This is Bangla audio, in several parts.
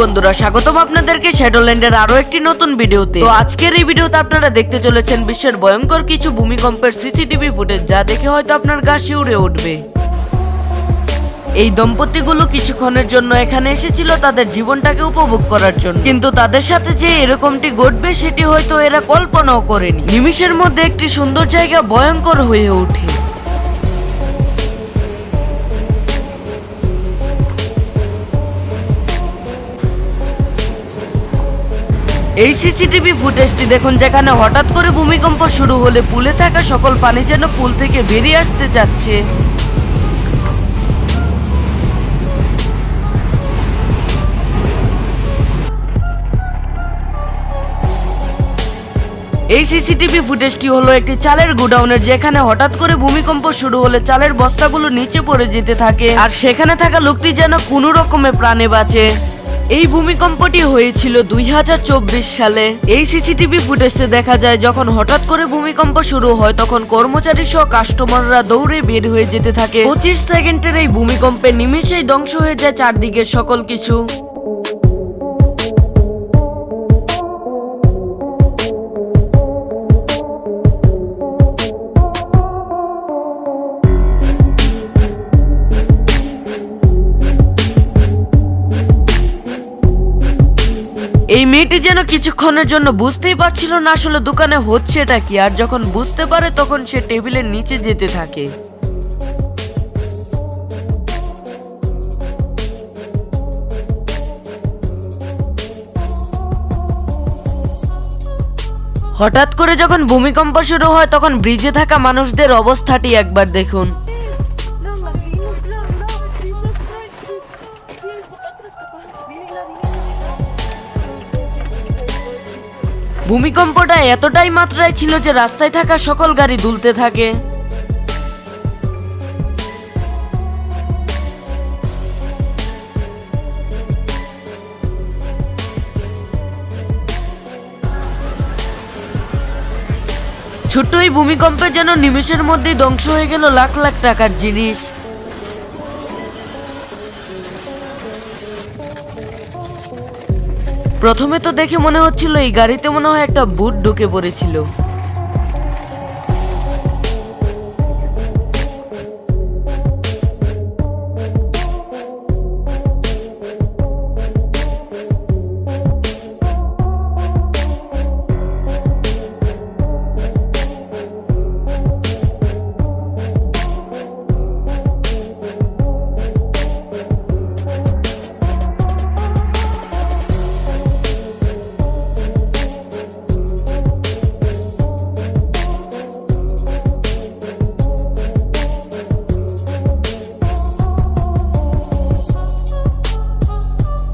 বন্ধুরা, স্বাগতম আপনাদেরকে শ্যাডোল্যান্ডের আরও একটি নতুন ভিডিওতে। তো আজকের এই ভিডিওতে আপনারা দেখতে চলেছেন বিশ্বের ভয়ঙ্কর কিছু ভূমিকম্পের সিসিটিভি ফুটেজ, যা দেখে হয়তো আপনার গা শিউরে উঠবে। এই দম্পতিগুলো কিছুক্ষণের জন্য এখানে এসেছিল তাদের জীবনটাকে উপভোগ করার জন্য। কিন্তু তাদের সাথে যে এরকমটি ঘটবে, সেটি হয়তো এরা কল্পনাও করেনি। নিমিষের মধ্যে একটি সুন্দর জায়গা ভয়ঙ্কর হয়ে ওঠে। এই সিসিটিভি ফুটেজটি দেখুন, যেখানে হঠাৎ করে ভূমিকম্প শুরু হলে পুলে থাকা সকল পানি যেন পুল থেকে বেরিয়ে আসতে যাচ্ছে এই সিসিটিভি ফুটেজটি হলো একটি চালের গোডাউনের যেখানে হঠাৎ করে ভূমিকম্প শুরু হলে চালের বস্তাগুলো নিচে পড়ে যেতে থাকে। আর সেখানে থাকা লোকটি যেন কোনো রকমে প্রাণে বাঁচে। এই ভূমিকম্পটি হয়েছিল দুই হাজার চব্বিশ সালে। এই সিসিটিভি ফুটেজে দেখা যায়, যখন হঠাৎ করে ভূমিকম্প শুরু হয়, তখন কর্মচারী সহ কাস্টমাররা দৌড়ে বের হয়ে যেতে থাকে। পঁচিশ সেকেন্ডের এই ভূমিকম্পে নিমিষেই ধ্বংস হয়ে যায় চারদিকের সকল কিছু। এই মেয়েটি যেন কিছুক্ষণের জন্য বুঝতেই পারছিল না আসলে দোকানে হচ্ছেটা কি, আর যখন বুঝতে পারে তখন সে টেবিলের নিচে যেতে থাকে। হঠাৎ করে যখন ভূমিকম্প শুরু হয়, তখন ব্রিজে থাকা মানুষদের অবস্থাটি একবার দেখুন। ভূমিকম্পটা এতটাই মাত্রায় ছিল যে রাস্তায় থাকা সকল গাড়ি দুলতে থাকে। ছোট্ট এই ভূমিকম্পে যেন নিমেষের মধ্যেই ধ্বংস হয়ে গেল লাখ লাখ টাকার জিনিস। প্রথমে তো দেখে মনে হচ্ছিল এই গাড়িতে মনে হয় একটা বুট ঢুকে পড়েছিল।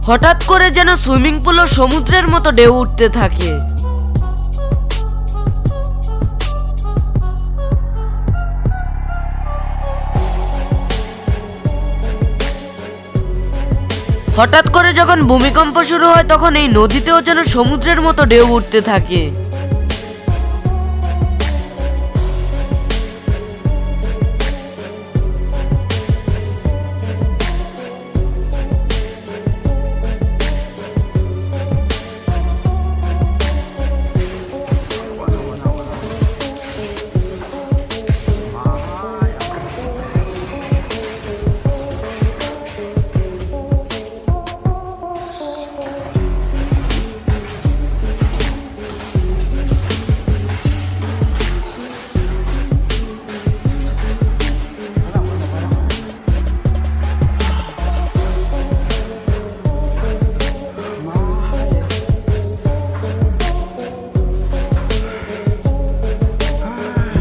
হঠাৎ করে যেন সুইমিং পুলও সমুদ্রের মতো ঢেউ উঠতে থাকে। হঠাৎ করে যখন ভূমিকম্প শুরু হয়, তখন এই নদীতেও যেন সমুদ্রের মতো ঢেউ উঠতে থাকে।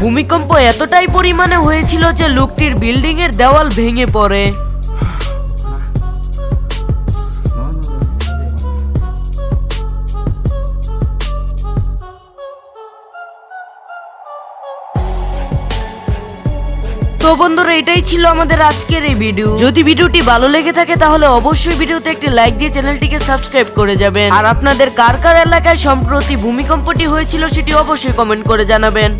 ভূমিকম্প এতটাই পরিমাণে হয়েছিল যে লোকটির বিল্ডিং এর দেওয়াল ভেঙে পড়ে। তো বন্ধুরা, এটাই ছিল আমাদের আজকের এই ভিডিও যদি ভিডিওটি ভালো লেগে থাকে, তাহলে অবশ্যই ভিডিওতে একটি লাইক দিয়ে চ্যানেলটিকে সাবস্ক্রাইব করে যাবেন। আর আপনাদের কার কার এলাকায় সম্প্রতি ভূমিকম্পটি হয়েছিল, সেটি অবশ্যই কমেন্ট করে জানাবেন।